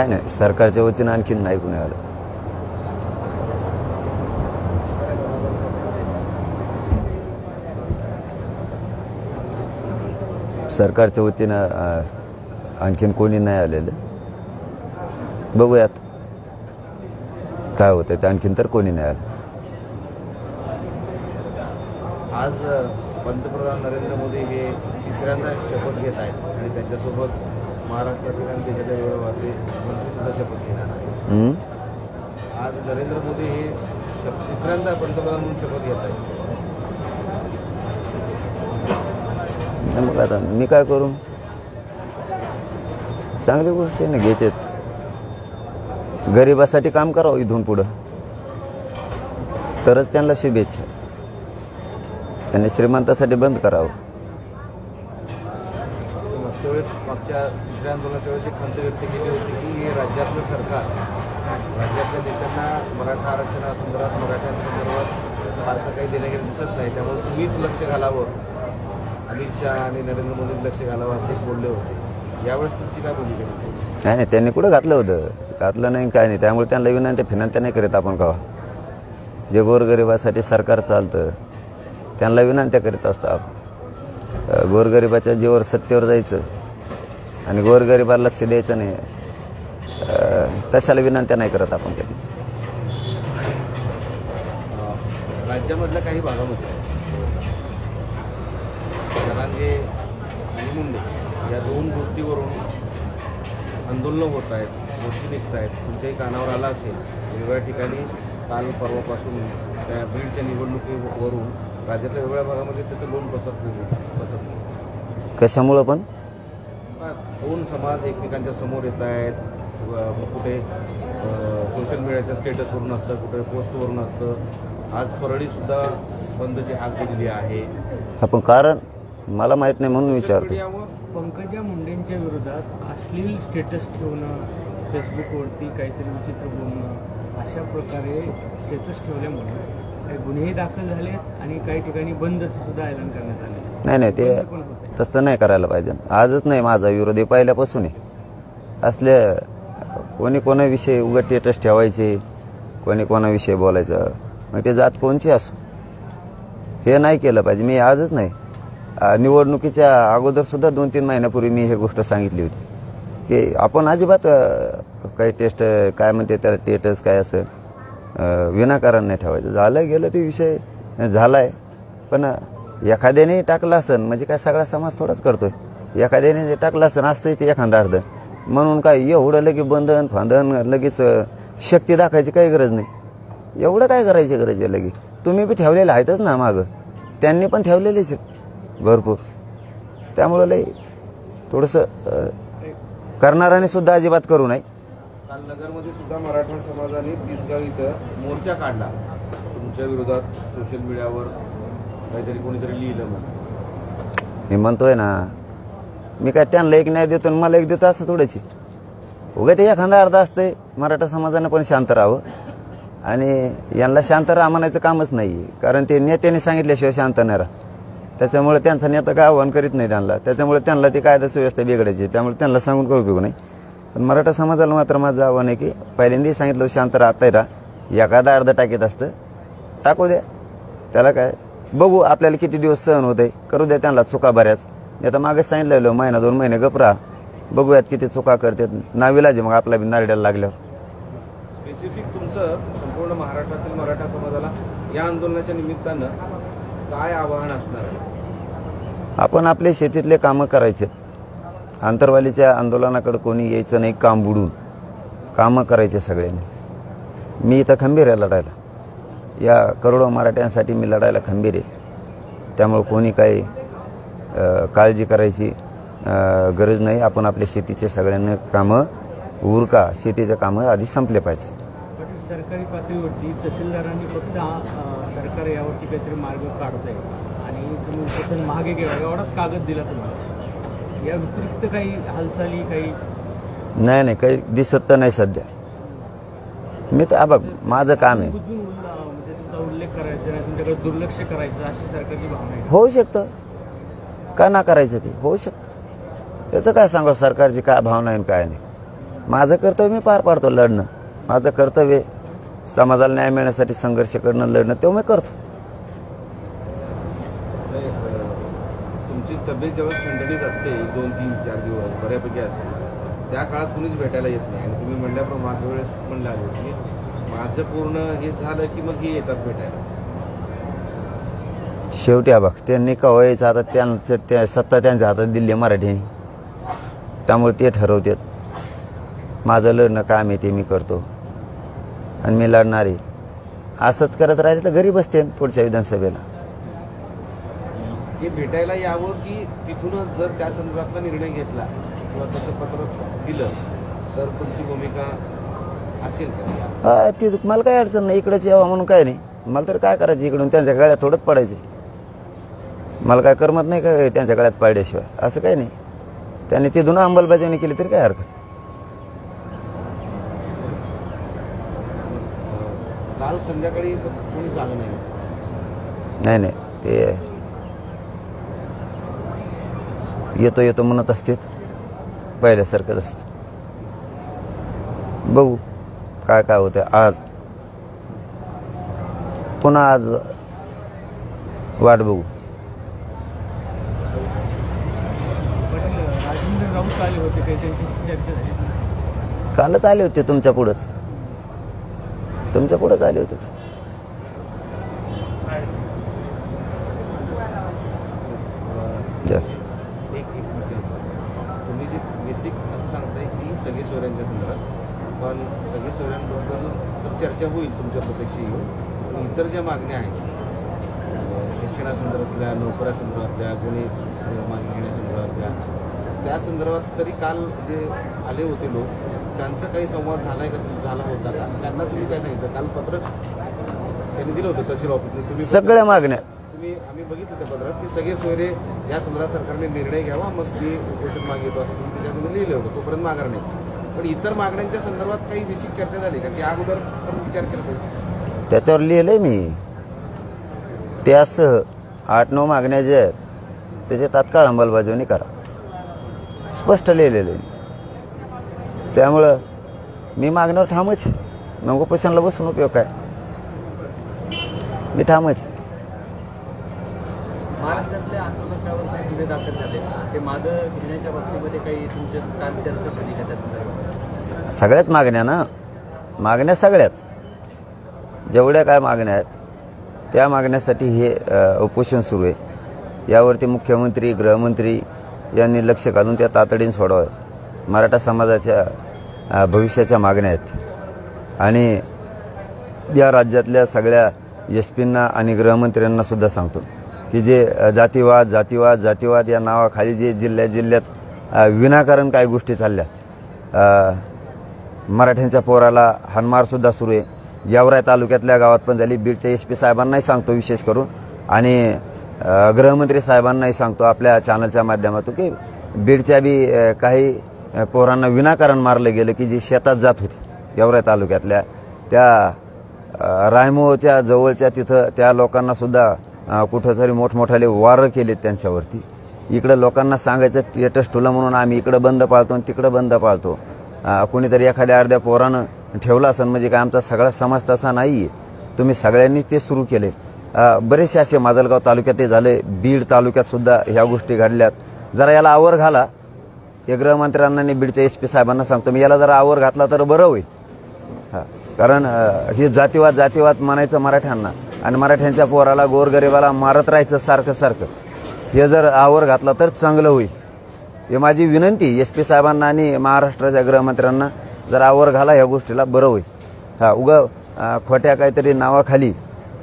नाही नाही सरकारच्या वतीनं आणखीन नाही कुणी आलं सरकारच्या वतीनं आणखीन कोणी नाही आलेलं. बघूयात. काय होतं ते आणखीन तर कोणी नाही आलं. आज पंतप्रधान नरेंद्र मोदी हे तिसऱ्यांदा शपथ घेत आहेत आणि त्यांच्यासोबत महाराष्ट्रातील आणि देशाच्या व्यवहाराचे मंत्रीसुद्धा शपथ घेणार आहेत हं? आज नरेंद्र मोदी हे शप- तिसऱ्यांदा पंतप्रधान म्हणून शपथ घेत आहेत. नाही मग आता मी काय करू? चांगली गोष्ट आहे ना घेतेत. गरिबासाठी काम करावं इथून पुढं. तरच त्यांना शुभेच्छा. त्यांनी श्रीमंतासाठी बंद करावं. वेळेस मागच्या तिसऱ्या आंदोलनाच्या वेळेस एक खंत व्यक्त केली होती की हे राज्यातलं सरकार राज्यातल्या नेत्यांना मराठा आरक्षणासंदर्भात मराठ्यांसंदर्भात फारसं काही देणं गेलं दिसत नाही. त्यामुळे तुम्हीच लक्ष घालावं. अमित शहा आणि नरेंद्र मोदींनी लक्ष घालावं असे बोलले होते. यावेळेस तुमची काय भूमिका होती नाही नाही त्यांनी कुठं घातलं होतं? घातलं नाही काय नाही. त्यामुळे त्यांना विनंती फिनंत्या नाही करीत आपण कवा. जे गोरगरिबासाठी सरकार चालतं त्यांना विनंत्या करीत असतो आपण. गोरगरिबाच्या जीवर सत्तेवर जायचं. आणि गोरगरिबाला लक्ष द्यायचं नाही. तशाला विनंत्या नाही करत आपण कधीच. राज्यामधल्या काही भागामध्ये जरांगे आणि मुंडे या दोन गोष्टीवरून आंदोलनं होत आहेत मोर्चे निघत आहेत. तुमच्याही कानावर आला असेल वेगवेगळ्या ठिकाणी काल परवापासून त्या बीडच्या निवडणुकीवरून राज्यातल्या वेगवेगळ्या भागामध्ये त्याचं लोन पसरत पसरत कशामुळं पण? दोन समाज एकमेकांच्या समोर येत आहेत. कुठे सोशल मीडियाच्या स्टेटसवरून असतं कुठे पोस्टवरून असतं. आज परळीसुद्धा बंदची हाक दिलेली आहे. आपण कारण मला माहीत नाही म्हणून विचारतो. पंकजा मुंडेंच्या विरोधात अश्लील स्टेटस ठेवणं फेसबुकवरती काहीतरी विचित्र बोलणं अशा प्रकारे स्टेटस ठेवल्यामुळे काही गुन्हेही दाखल झाले आणि काही ठिकाणी बंदचं सुद्धा ऐलान करण्यात आले नाही नाही ते तसं नाही करायला पाहिजे. आजच नाही माझा विरोधी पहिल्यापासून आहे. असले कोणी कोणाविषयी उघड टेटस ठेवायचे कोणी कोणाविषयी बोलायचं. मग ते जात कोणची असो? हे नाही केलं पाहिजे. मी आजच नाही. निवडणुकीच्या अगोदरसुद्धा दोन तीन महिन्यापूर्वी मी हे गोष्ट सांगितली होती. की आपण अजिबात काही टेस्ट काय म्हणते त्याला टेटस काय असं विनाकारण नाही ठेवायचं. झालं गेलं ते विषय झाला आहे पण एखाद्याने टाकला सण म्हणजे काय सगळा समाज थोडाच करतोय. एखाद्याने जे टाकलं असन असतंय ते एखादा अर्ध. म्हणून काय एवढं लगेच बंधन फांदन लगेच शक्ती दाखायची काही गरज नाही. एवढं काय करायची गरज आहे लगेच? तुम्ही बी ठेवलेलं आहेतच ना मागं. त्यांनी पण ठेवलेलेच आहेत भरपूर. त्यामुळं लई थोडंसं अ, करणाऱ्याने सुद्धा अजिबात करू नये. काल नगरमध्ये सुद्धा मराठा समाजाने तिसगाव इथं मोर्चा काढला. तुमच्या विरोधात सोशल मीडियावर काहीतरी कोणीतरी लिहिलं मी म्हणतोय ना मी काय त्यांना एक न्याय देतो आणि मला एक देतो असं थोडंशी उगा ते एखादा अर्धा असतंय मराठा समाजानं पण शांत राहावं. आणि यांना शांत राहा म्हणायचं कामच नाही कारण ते नेत्याने सांगितल्याशिवाय शांत नाही राहत. त्याच्यामुळे त्यांचा नेता काय आव्हान करीत नाही त्यांना. त्याच्यामुळे त्यांना ती कायदा सुव्यवस्था बिघडायची त्यामुळे त्यांना सांगून काही उपयोग नाही. पण मराठा समाजाला मात्र माझं आव्हान आहे की पहिल्यांदाही सांगितलं शांत राहताय राहा. एखादा अर्धा टाकीत असतं टाकू द्या. त्याला काय? बघू आपल्याला किती दिवस सहन होते करू द्या त्यांना चुका बऱ्याच. मी आता मागेच सांगितलेलं महिना दोन महिने गपरा बघूयात किती चुका करतात नावीला जे मग आपला बी नारड्याला लागल्यावर. स्पेसिफिक तुमचं संपूर्ण महाराष्ट्रातील मराठा समाजाला या आंदोलनाच्या निमित्तानं काय आवाहन असणार आहे? आपण आपले शेतीतले कामं करायचे. आंतरवालीच्या आंदोलनाकडे कोणी यायचं नाही काम बुडून. कामं करायचे सगळ्यांनी. मी इथं खंबीर आहे लढायला. या करोडो मराठ्यांसाठी मी लढायला खंबीर आहे. त्यामुळं कोणी काही काळजी करायची गरज नाही. आपण आपल्या शेतीचे सगळ्यांना कामं उरका शेतीचे कामं आधी संपले पाहिजेत. पण सरकारी पातळीवरती तहसीलदारांनी फक्त सरकार यावरती काहीतरी मार्ग आणि तुम्ही मागे एवढाच कागद दिला तुम्हाला. या व्यतिरिक्त काही हालचाली काही? नाही नाही काही दिसत तर नाही सध्या. मी तर बघ माझं काम आहे बुजून उल्ला- म्हणजे तुमचा उल्लेख तुमच्याकडे दुर्लक्ष करायचं अशी सरकारची भावना आहे. होऊ शकतं. का ना करायचं ते? होऊ शकतं. त्याचं काय सांगा सरकारची काय भावना आहे आणि काय नाही? माझं कर्तव्य मी पार पाडतो लढणं. माझं कर्तव्य समाजाला न्याय मिळण्यासाठी संघर्ष करणं लढणं तेव्हा मी करतो. तुमची तब्येत जेव्हा खंडणीत असते दोन तीन चार दिवस बऱ्यापैकी असते त्या काळात कुणीच भेटायला येत नाही. आणि तुम्ही म्हणल्याप्रमाणे मागच्या वेळेस म्हणलं आले की माझं पूर्ण हे झालं की मग हे येतात भेटायला. शेवटी हा बघ त्यांनी कवायचं आता त्यांचं त्या सत्ता त्यांच्या हातात दिली आहे मराठीने. त्यामुळे ते ठरवतात. माझं लढणं काम आहे ते मी करतो. आणि मी लढणार आहे. असंच करत राहिले तर घरी बसते पुढच्या विधानसभेला. हे भेटायला यावं की तिथूनच जर त्या संदर्भातला निर्णय घेतला किंवा तसं पत्र दिलं तर तुमची भूमिका असेल का? ती मला काय अडचण नाही. इकडेच यावं म्हणून काय नाही. मला तर काय करायचं? इकडून त्यांच्या गळ्यात थोडंच पडायचे मला काय करमत नाही का त्यांच्या गळ्यात पाडल्याशिवाय? असं काही नाही. त्यांनी तिथून अंमलबजावणी केली तरी काय हरकत काल संध्याकाळी कोणीच आलं नाही? नाही नाही. ते येतो येतो म्हणत असते पहिल्यासारखंच असतं. बघू काय काय होतं आज. पुन्हा आज वाट बघू पाटील राजेंद्र राऊत आले होते काही? त्यांच्याशी चर्चा झाली. कालच आले होते तुमच्या पुढंच. तुमच्या पुढंच आले होते. जा. एक एक विचार तुम्ही जे बेसिक असं सांगताय की सगळे सोयऱ्यांच्या संदर्भात पण सगळे सोयऱ्यांबद्दल तर चर्चा होईल तुमच्या प्रत्यक्ष. येऊन पण इतर ज्या मागण्या आहेत अं, शिक्षणासंदर्भातल्या नोकऱ्यासंदर्भातल्या कोणी अं, मागणी घेण्यासंदर्भातल्या त्या संदर्भात तरी काल जे आले होते लोक त्यांचा काही संवाद झालाय का झाला होता का? त्यांना तुम्ही काय सांगितलं? काल पत्रक त्यांनी दिलं होतं तहसील ऑफिसने. तुम्ही सगळ्या मागण्या. तुम्ही आम्ही बघितलं त्या पत्रात की सगळे सोयरे या संदर्भात सरकारने निर्णय घ्यावा मग ती उपोषण मागे येतो असं तुम्ही त्याच्यामध्ये लिहिलं होतं. तोपर्यंत माघार नाही. पण इतर मागण्यांच्या संदर्भात काही विशिष्ट चर्चा झाली का? त्या अगोदर पण विचार केला पाहिजे. त्याच्यावर लिहिलंय मी. त्यासह आठ नऊ मागण्या ज्या आहेत त्याचे तात्काळ अंमलबजावणी करा. स्पष्ट लिहिलेलं आहे. त्यामुळं मी मागण्यावर ठामच मग उपोषणाला बसून उपयोग काय? मी ठामच सगळ्याच मागण्या ना? मागण्या सगळ्याच. जेवढ्या काय मागण्या आहेत त्या मागण्यासाठी हे उपोषण सुरू आहे. यावरती मुख्यमंत्री गृहमंत्री यांनी लक्ष घालून त्या तातडीने सोडवाव्यात मराठा समाजाच्या भविष्याच्या मागण्या आहेत. आणि या राज्यातल्या सगळ्या एस पींना आणि गृहमंत्र्यांना सुद्धा सांगतो की जे जातीवाद जातीवाद जातीवाद या नावाखाली जे जिल्ह्या जिल्ह्यात विनाकारण काही गोष्टी चालल्या. मराठ्यांच्या पोराला हानमारसुद्धा सुरू आहे. यावराय तालुक्यातल्या गावात पण झाली. बीडच्या एस पी साहेबांनाही सांगतो विशेष करून. आणि गृहमंत्री साहेबांनाही सांगतो आपल्या चॅनलच्या माध्यमातून की बीडच्या बी काही पोरांना विनाकारण मारलं गेलं की जे शेतात जात होते गेवराई तालुक्यातल्या त्या रायमोहच्या रायमोच्या जवळच्या तिथं त्या लोकांना सुद्धा कुठंतरी मोठमोठाले वारं केलेत त्यांच्यावरती. इकडं लोकांना सांगायचं स्टेटस ठुलं म्हणून आम्ही इकडं बंद पाळतो आणि तिकडं बंद पाळतो. कुणीतरी कोणीतरी एखाद्या अर्ध्या पोरानं ठेवलं असेल म्हणजे काय आमचा सगळा समाज तसा नाही आहे तुम्ही सगळ्यांनी ते सुरू केले बरेचसे असे माजलगाव तालुक्यातही झाले. बीड तालुक्यात सुद्धा ह्या गोष्टी घडल्यात. जरा याला आवर घाला. हे गृहमंत्र्यांना आणि बीडच्या एस पी साहेबांना सांगतो मी याला जरा आवर घातला तर बरं होईल. हां. कारण हे जातीवाद जातीवाद म्हणायचं मराठ्यांना. आणि मराठ्यांच्या पोराला गोरगरिबाला मारत राहायचं सारखं सारखं. हे जर आवर घातला तर चांगलं होईल. हे माझी विनंती एस पी साहेबांना आणि महाराष्ट्राच्या गृहमंत्र्यांना जर आवर घाला ह्या गोष्टीला बरं होईल. हा उगं खोट्या काहीतरी नावाखाली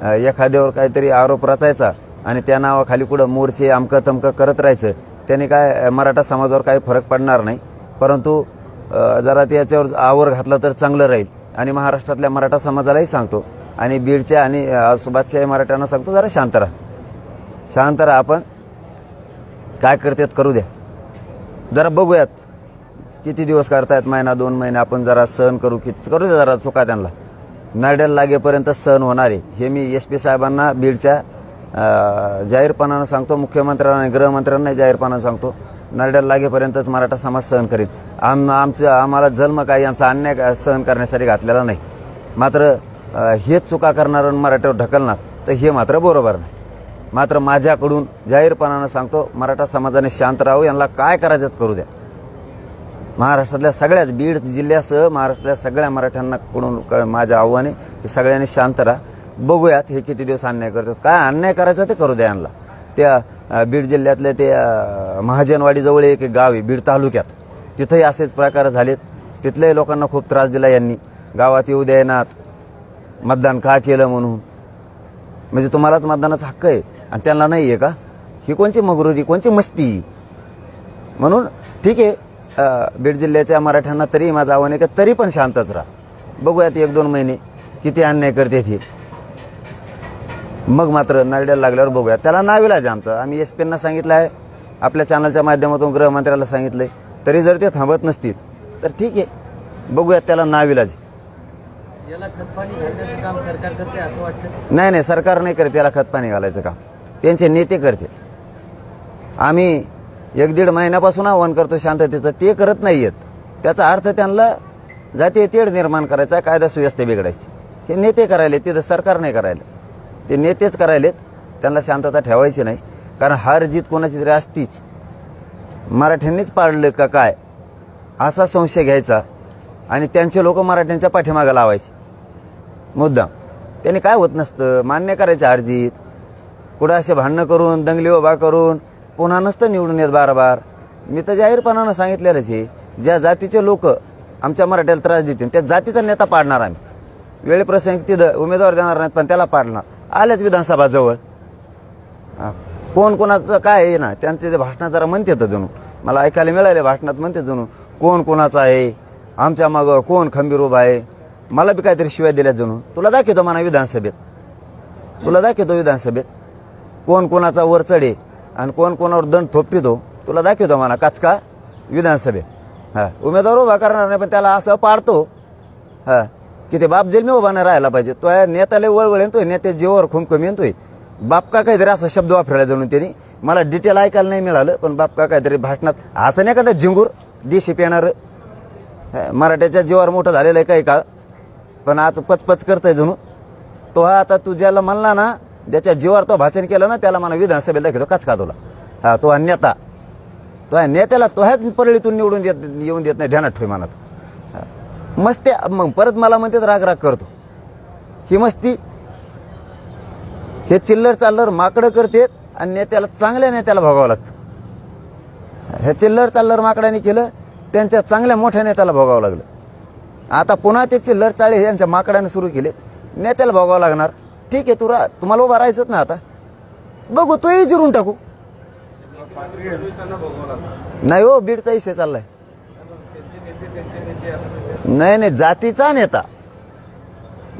एखाद्यावर काहीतरी आरोप रचायचा आणि त्या नावाखाली कुठं मोर्चे अमकं तमकं करत राहायचं त्याने काय मराठा समाजावर काही फरक पडणार नाही. परंतु जरा त्याच्यावर आवर घातला तर चांगलं राहील. आणि महाराष्ट्रातल्या मराठा समाजालाही सांगतो. आणि बीडच्या आणि अ, मराठ्यांना सांगतो जरा शांत राहा. शांत राहा आपण. काय करतात करू द्या. जरा बघूयात. किती दिवस करतायत महिना दोन महिने आपण जरा सहन करू किती करू द्या जरा चुका त्यांना. नरड्याला लागेपर्यंत सहन होणार आहे. हे मी एस पी साहेबांना बीडच्या जाहीरपणानं सांगतो मुख्यमंत्र्यांना आणि गृहमंत्र्यांनाही जाहीरपणानं सांगतो नरड्याला लागेपर्यंतच मराठा समाज सहन करेल आम आमचं आम्हाला जन्म काय यांचा अन्याय सहन करण्यासाठी घातलेला नाही. मात्र हेच चुका करणार मराठ्यावर ढकलणार तर हे मात्र बरोबर नाही. मात्र माझ्याकडून जाहीरपणानं सांगतो मराठा समाजाने शांत राहू यांना काय करायचं करू द्या. महाराष्ट्रातल्या सगळ्याच बीड जिल्ह्यासह महाराष्ट्रातल्या सगळ्या मराठ्यांना कडून क- माझं आव्हान आहे की सगळ्यांनी शांत राहा. बघूयात हे किती दिवस अन्याय करतात. काय अन्याय करायचा ते करू द्या यांना. त्या बीड जिल्ह्यातल्या ते महाजनवाडीजवळ एक गाव आहे बीड तालुक्यात. तिथंही असेच प्रकार झालेत. तिथल्याही लोकांना खूप त्रास दिला यांनी. गावात येऊ द्यायनात मतदान का केलं म्हणून? म्हणजे तुम्हालाच मतदानाचा हक्क आहे. आणि त्यांना नाही आहे का? ही कोणची मगरुरी कोणची मस्ती? म्हणून ठीक आहे बीड जिल्ह्याच्या मराठ्यांना तरी माझं आव्हान आहे का तरी पण शांतच राहा. बघूयात एक दोन महिने किती अन्याय करते ते. मग मात्र नारड्याला लागल्यावर बघूया त्याला नाविलाज आमचं. आम्ही एस पींना सांगितलं आहे. आपल्या चॅनलच्या माध्यमातून गृहमंत्र्याला सांगितलं आहे तरी जर ते थांबत नसतील तर ठीक आहे. बघूयात त्याला नाविलाज नाही नाही सरकार नाही करत. त्याला खतपाणी घालायचं काम. त्यांचे नेते करते. आम्ही एक दीड महिन्यापासून आव्हान करतो शांततेचं ते करत नाही आहेत त्याचा अर्थ त्यांना जातीय तेढ निर्माण करायचा कायदा सुव्यवस्था बिघडायची. हे नेते करायले तिथं सरकार नाही करायला. ते नेतेच करायलेत त्यांना शांतता ठेवायची नाही. कारण हार जीत कोणाची तरी असतीच. मराठ्यांनीच पाडलं का काय? असा संशय घ्यायचा आणि त्यांचे लोक मराठ्यांच्या पाठीमागं लावायचे. मुद्दा त्यांनी काय होत नसतं? मान्य करायचं हारजीत कुठं असे भांडणं करून दंगली उभा करून पुन्हा नसतं निवडून येत बार बार मी तर जाहीरपणानं सांगितलेलंच आहे ज्या जातीचे लोक आमच्या मराठ्याला त्रास देतील त्या जातीचा नेता पाडणार आम्ही. वेळेप्रसंगी तिथं उमेदवार देणार नाहीत पण त्याला पाडणार. आल्याच विधानसभा जवळ कोण कोणाचं काय आहे ना त्यांचे जे भाषणात जरा म्हणते तर जणू. मला ऐकायला मिळाले भाषणात म्हणते जणू. कोण कोणाचं आहे? आमच्या मागं कोण खंबीर उभा आहे? मला बी काहीतरी शिवाय दिल्या जणू. तुला दाखवतो म्हणा विधानसभेत. तुला दाखवतो विधानसभेत. कोण कोणाचा वर चढे आणि कोण कोणावर दंड थोपटितो तुला दाखवतो म्हणा काचका विधानसभेत. हा उमेदवार उभा करणार नाही पण त्याला असं पाडतो. हा की ते बाप जेलमी उभा नाही राहायला पाहिजे. तो या नेत्याला वळवळ येतोय नेत्या जीवावर खूप कमी येतोय. बाप का काहीतरी असा शब्द वापरायला जाणून त्यांनी. मला डिटेल ऐकायला नाही मिळालं पण बाप का काहीतरी भाषणात असं नाही एखादा झिंगूर देशी पेणार. मराठ्याच्या जीवावर मोठं झालेलं आहे काही काळ. पण आज पचपच करतंय जणू. तो हा आता तू ज्याला म्हणला ना ज्याच्या जीवावर तो भाषण केलं ना त्याला मला विधानसभेला दाखवतो काच का तुला? हा तो हा नेता. तो ह्या नेत्याला तो ह्याच परळीतून निवडून देत येऊन देत नाही ध्यानात ठेव मनात. हा. मस्ती मग परत मला म्हणते राग राग करतो. ही मस्ती हे चिल्लर चाललर माकडं करतेत आणि नेत्याला चांगल्या नेत्याला भोगावं लागतं. हे चिल्लर चाललर माकडाने केलं त्यांच्या चांगल्या मोठ्या नेत्याला भोगावं लागलं. आता पुन्हा ते चिल्लर चाळे यांच्या माकडाने सुरू केले नेत्याला भोगावं लागणार. ठीक आहे तुरा तुम्हाला उभा राहायचंच ना आता. बघू तोही जिरून टाकू. नाही हो बीडचा विषय चाललाय. नाही नाही जातीचा नेता.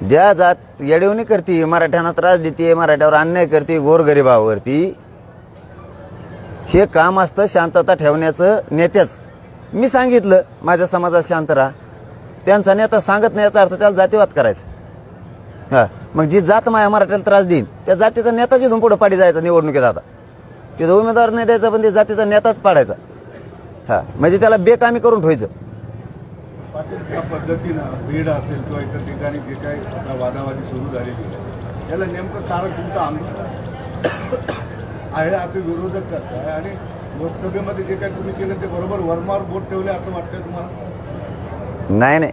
ज्या जात येडवणी करते मराठ्यांना त्रास देते मराठ्यावर अन्याय करते गोरगरिबावरती हे काम असतं शांतता ठेवण्याचं नेत्याच. मी सांगितलं माझ्या समाजात शांत राहा. त्यांचा नेता सांगत नाही याचा अर्थ त्याला जातीवाद करायचा. मग जी जात माझ्या मराठ्याला त्रास देईन त्या जातीचा नेताच इथून पुढे पाडी जायचा निवडणुकीत आता. तिथं उमेदवार नाही द्यायचा पण ते जातीचा नेताच पाडायचा. हा. म्हणजे त्याला बेकामी करून ठेवायचं. पद्धतीनं बीड असेल किंवा इतर ठिकाणी जे काही आता वादावादी सुरू झालेली आहे याला नेमकं कारण तुमचं आहे. असे विरोधक करताय आणि लोकसभेमध्ये जे काही तुम्ही केलं ते बरोबर वर्मावर बोट ठेवले असं वाटतंय तुम्हाला? नाही नाही.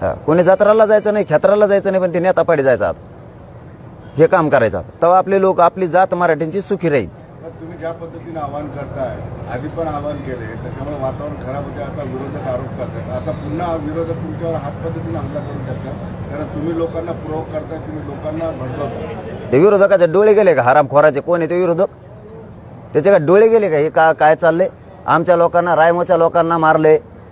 हा. कोणी जत्राला जायचं नाही खेत्राला जायचं नाही पण ते नेता पाडी जायचं आता. हे काम करायचं तेव्हा आपले लोक आपली जात मराठ्यांची सुखी राहील. तुम्ही ज्या पद्धतीने आवाहन करताय आधी पण आवाहन केले त्याच्यामुळे वातावरण खराब होते आता विरोधक आरोप करतात आता पुन्हा विरोधक तुमच्यावर हात पद्धतीने हमला करू शकतात कारण तुम्ही लोकांना करताय तुम्ही लोकांना भडकवता ते विरोधकाचे डोळे गेले का? हरामखोराचे कोण आहे ते विरोधक? त्याचे का डोळे गेले का? हे का काय चाललंय? आमच्या लोकांना रायमोच्या लोकांना मारले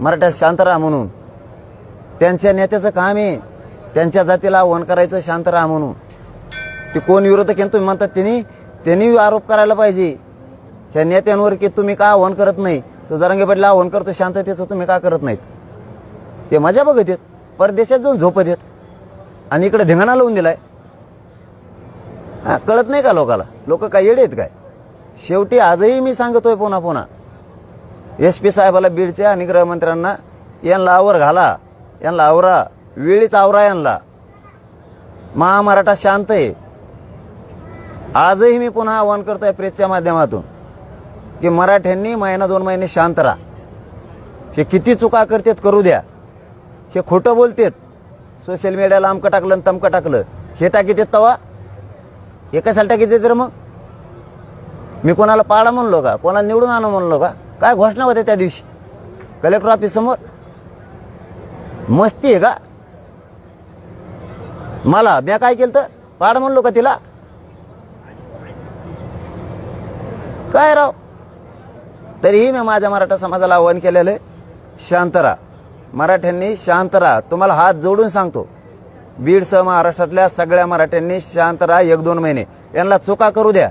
मराठ्यात शांत राहा म्हणून. त्यांच्या नेत्याचं काम आहे. त्यांच्या जातीला आव्हान करायचं शांत राहा म्हणून. ते कोण विरोधक आहे तुम्ही म्हणतात त्यांनी? त्यांनी आरोप करायला पाहिजे. ह्या नेत्यांवर की तुम्ही का आव्हान करत नाही? तो जरांगे पाटील आव्हान करतो शांततेचं तुम्ही का करत नाहीत? ते मजा बघत येत परदेशात जाऊन झोपत येत आणि इकडे धिंगाणा लावून दिलाय. हा कळत नाही का लोकाला? लोक काय येडे आहेत काय? शेवटी आजही मी सांगतोय पुन्हा पुन्हा. एस पी साहेबाला बीडचे आणि गृहमंत्र्यांना यांना आवर घाला यांना आवरा वेळीच आवरा यांना. महामराठा शांत आहे. आजही मी पुन्हा आवाहन करतो आहे प्रेसच्या माध्यमातून की मराठ्यांनी महिना दोन महिने शांत राहा. हे किती चुका करतात करू द्या. हे खोटं बोलतेत. सोशल मीडियाला आमकं टाकलं आणि तमकं टाकलं. हे टाकीत तवा? हे कशाला टाकीत तर मग? मी कोणाला पाडा म्हणलो का? कोणाला निवडून आणू म्हणलो का? काय घोषणा होत्या त्या दिवशी? कलेक्टर ऑफिस समोर? मस्ती आहे का? मला मी काय केलं तर पाड म्हणलो का तिला? काय राव? तरीही मी माझ्या मराठा समाजाला आवाहन केलेलं आहे. शांत राहा. मराठ्यांनी शांत राहा. तुम्हाला हात जोडून सांगतो. बीडसह महाराष्ट्रातल्या सगळ्या मराठ्यांनी शांत राहा एक दोन महिने. यांना चुका करू द्या.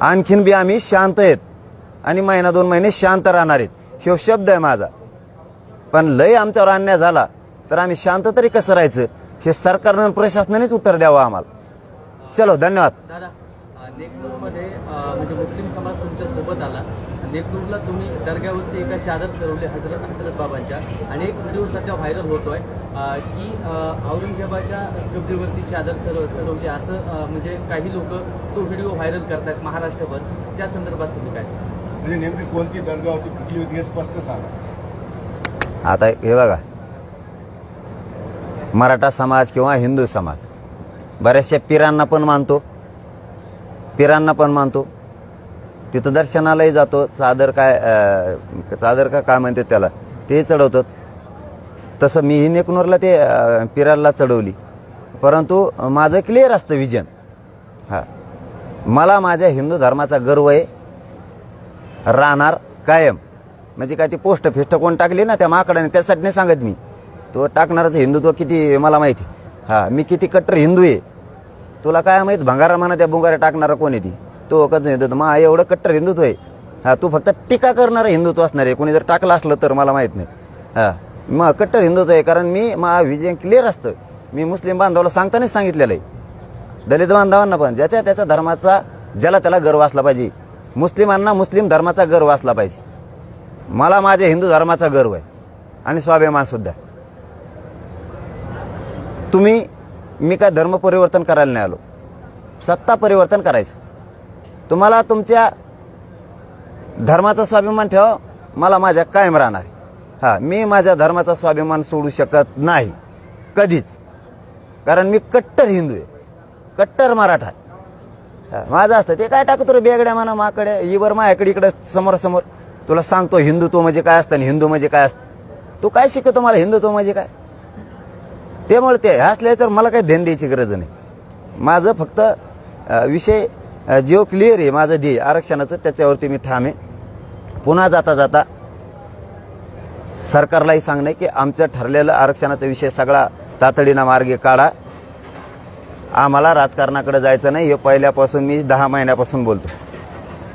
आणखीन बी आम्ही शांत आहेत. आणि महिना दोन महिने शांत राहणार आहेत. ह्यो शब्द आहे माझा. पण लय आमच्यावर अन्याय झाला तर आम्ही शांत तरी कसं राहायचं? हे सरकारनं प्रशासनानेच उत्तर द्यावं आम्हाला. चलो धन्यवाद. दादा नेकनूरमध्ये म्हणजे मुस्लिम समाज तुमच्यासोबत आला. नेकनूरला तुम्ही दर्ग्यावरती एका चादर चढवली हजरत हजरत बाबांच्या आणि एक व्हिडिओ सध्या व्हायरल होतोय. अ, की औरंगजेबाच्या कबरीवरती चादर चढव चढवली असं म्हणजे काही लोक तो व्हिडिओ व्हायरल करतायत महाराष्ट्रभर. त्या संदर्भात तुम्ही काय सांगाल? म्हणजे नेमकी कोणती दर्गा होती कुठली होती हे स्पष्ट सांगा. आता हे बघा. मराठा समाज किंवा हिंदू समाज. बऱ्याचशा पिरांना पण मानतो. पिरांना पण मानतो. तिथं दर्शनालाही जातो. चादर काय चादर का काय म्हणतात त्याला? ते चढवतात. तसं मीही नेकनूरला ते पिरायला पिराला चढवली. परंतु माझं क्लिअर असतं विजन हां. मला माझ्या हिंदू धर्माचा गर्व आहे. राहणार कायम. म्हणजे काय ती पोस्ट फिस्ट कोण टाकली ना त्या माकडाने त्यासाठी नाही सांगत मी. तो टाकणाराचं हिंदुत्व किती मला माहिती. हा मी किती कट्टर हिंदू आहे. तुला काय माहीत भंगारा म्हणा त्या बुंगाऱ्या टाकणारा कोण आहे ती? तो कसं हिंदुत्व? मा एवढं कट्टर हिंदुत्व आहे. हा तू फक्त टीका करणारं हिंदुत्व असणार आहे. कोणी जर टाकलं असलं तर मला माहीत नाही. हा मग कट्टर हिंदुत्व आहे कारण मी मा विजय क्लिअर असतं. मी मुस्लिम बांधवाला सांगतानाच सांगितलेलं आहे. दलित बांधवांना पण ज्याच्या त्याच्या धर्माचा ज्याला त्याला गर्व असला पाहिजे. मुस्लिमांना मुस्लिम धर्माचा गर्व असला पाहिजे. मला माझ्या हिंदू धर्माचा गर्व आहे. आणि स्वाभिमान सुद्धा तुम्ही मी काय धर्म परिवर्तन करायला नाही आलो. सत्ता परिवर्तन करायचं. तुम्हाला तुमच्या धर्माचा स्वाभिमान ठेवा. मला माझ्या कायम राहणार आहे. हा मी माझ्या धर्माचा स्वाभिमान सोडू शकत नाही. कधीच. कारण मी कट्टर हिंदू आहे. कट्टर मराठा माझं असतं. ते काय टाकतो रे बेगड्या म्हणा माकडे? इवर माझ्याकडे इकडे समोर समोर तुला सांगतो हिंदुत्व म्हणजे काय असतं आणि हिंदू म्हणजे काय असतं? तू काय शिकवतो मला? हिंदुत्व म्हणजे काय? त्यामुळे ते असल्याच्यावर मला काही ध्यान द्यायची गरज नाही. माझं फक्त विषय जिओ क्लिअर आहे माझं ध्येय. आरक्षणाचं त्याच्यावरती मी ठाम आहे. पुन्हा जाता जाता सरकारलाही सांगणं की आमचं ठरलेलं आरक्षणाचा विषय सगळा तातडीनं मार्गे काढा. आम्हाला राजकारणाकडे जायचं नाही. हे पहिल्यापासून मी दहा महिन्यापासून बोलतो.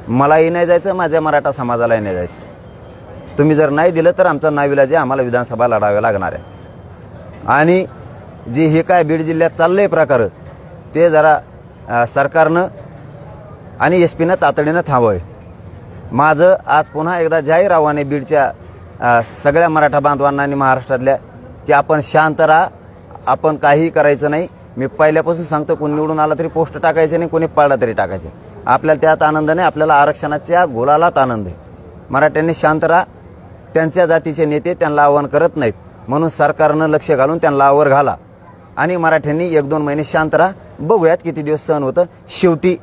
मलाही नाही जायचं माझ्या मराठा समाजालाही नाही जायचं. तुम्ही जर नाही दिलं तर आमचा नाविलाज आम्हाला विधानसभा लढाव्या लागणार आहे. आणि जे हे काय बीड जिल्ह्यात चाललंय प्रकार ते जरा सरकारनं आणि एस पीनं तातडीनं थांबवावे माझं आज पुन्हा एकदा जाहीर आव्हाने बीडच्या सगळ्या मराठा बांधवांना आणि महाराष्ट्रातल्या की आपण शांत राहा. आपण काहीही करायचं नाही. मी पहिल्यापासून सांगतो कोणी निवडून आला तरी पोस्ट टाकायचे नाही कोणी पाळला तरी टाकायचे. आपल्याला त्यात आनंद नाही आपल्याला आरक्षणाच्या गोलालाच आनंद आहे. मराठ्यांनी शांत राहा. त्यांच्या जातीचे नेते त्यांना आव्हान करत नाहीत. म्हणून सरकारनं लक्ष घालून त्यांना आवर घाला. आणि मराठ्यांनी एक दोन महिने शांत राहा. बघूयात किती दिवस सहन होतं. शेवटी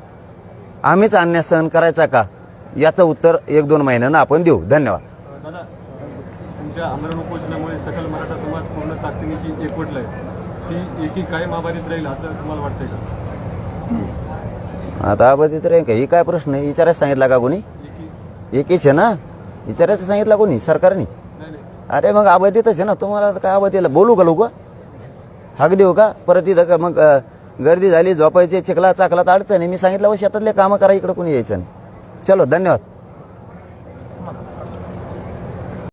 आम्हीच अन्याय सहन करायचा का? याचं उत्तर एक दोन महिन्यानं आपण देऊ. धन्यवाद. दादा तुमच्या आंदोलन उपोषणामुळे सकल मराठा समाज पूर्ण ताकदीनिशी एकवटलाय. ती एकी कायम आभारीत राहील असं तुम्हाला वाटतंय का? आता अबाधित रे का? ही काय प्रश्न आहे? विचारायचं सांगितला का कोणी? एकी? एकीच आहे ना? विचारायचं सांगितलं कोणी? सरकारने? अरे मग अबाधितच आहे ना? तुम्हाला काय अबाधितला? बोलू का लोक? हाक देऊ का? परत इथं का मग गर्दी झाली झोपायची चिखला चाकला तर अडचण आहे. मी सांगितलं व शेतातले कामं करा इकडं कोणी यायचं नाही. चलो धन्यवाद.